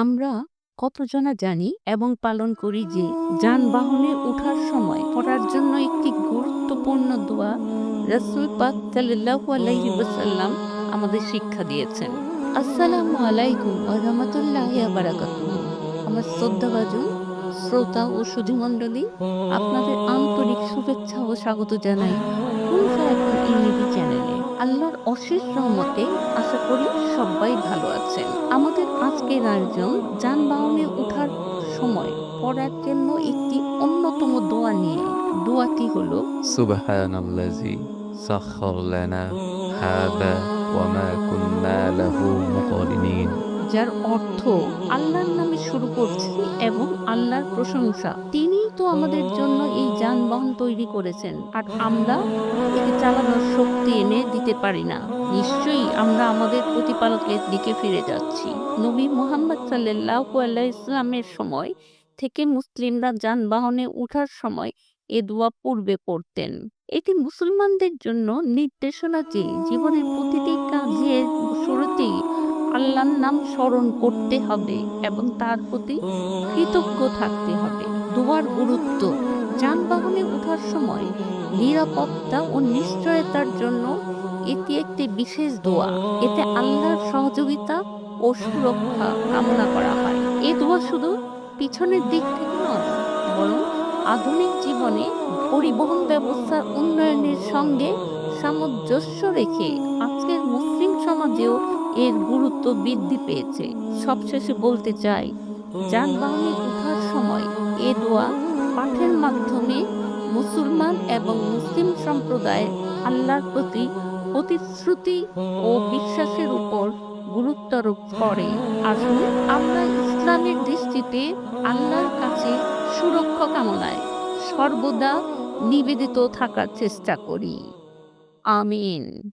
আমরা কতজনা জানি এবং পালন করি যে যানবাহনে ওঠার সময় পড়ার জন্য একটি গুরুত্বপূর্ণ দোয়া রাসূল পাক ওয়াসাল্লাম আমাদের শিক্ষা দিয়েছেন। আসসালামু আলাইকুম ওয়া বারাকাতুহু। আমার শ্রদ্ধাভাজন, শ্রোতা ও সুধীমণ্ডলী, আপনাদের আন্তরিক শুভেচ্ছা ও স্বাগত জানাই। অশেষ রহমতে আশা করি সবাই ভালো আছেন। আমাদের আজকের আয়োজন যানবাহনে ওঠার সময় পড়ার জন্য একটি অন্যতম দোয়া নিয়ে। দোয়াটি হলো, সুবহানাল্লাজি সাখখার হাদা, ওয়া মা কুন্না লাহু যার অর্থ আল্লাহর নামে শুরু করছি এবং আল্লাহর প্রশংসা। তিনি তো আমাদের জন্য এই যানবাহন তৈরি করেছেন, আর আমরা একে চালানোর শক্তি এনে দিতে পারি না। নিশ্চয়ই আমরা আমাদের প্রতিপালকের দিকে ফিরে যাচ্ছি। নবী মোহাম্মদ সাল্লাল্লাহু আলাইহি ইসলামের সময় থেকে মুসলিমরা যানবাহনে ওঠার সময় এ দোয়া পূর্বে পড়তেন। এটি মুসলমানদের জন্য নির্দেশনা যে জীবনের প্রতিটি কাজের শুরুতেই আল্লাহর নাম স্মরণ করতে হবে এবং তার প্রতি কৃতজ্ঞ থাকতে হবে। দোয়ার গুরুত্ব যানবাহনে ওঠার সময় নিরাপত্তা ও নিশ্চয়তার জন্য এটি একটি বিশেষ দোয়া। এতে আল্লাহর সহযোগিতা ও সুরক্ষা কামনা করা হয়। এ দোয়া শুধু পিছনের দিক থেকে নয়, বরং আধুনিক জীবনে পরিবহন ব্যবস্থার উন্নয়নের সঙ্গে সামঞ্জস্য রেখে আজকের মুসলিম সমাজেও এর গুরুত্ব বৃদ্ধি পেয়েছে। সবশেষে বলতে চাই, যানবাহনে ওঠার সময় এ দোয়া পাঠের মাধ্যমে মুসলমান এবং মুসলিম সম্প্রদায় আল্লাহর প্রতি প্রতিশ্রুতি ও বিশ্বাসের উপর গুরুত্বারোপ করে। আসুন আমরা ইসলামের দৃষ্টিতে আল্লাহর কাছে সুরক্ষা কামনায় সর্বদা নিবেদিত থাকার চেষ্টা করি। আমিন।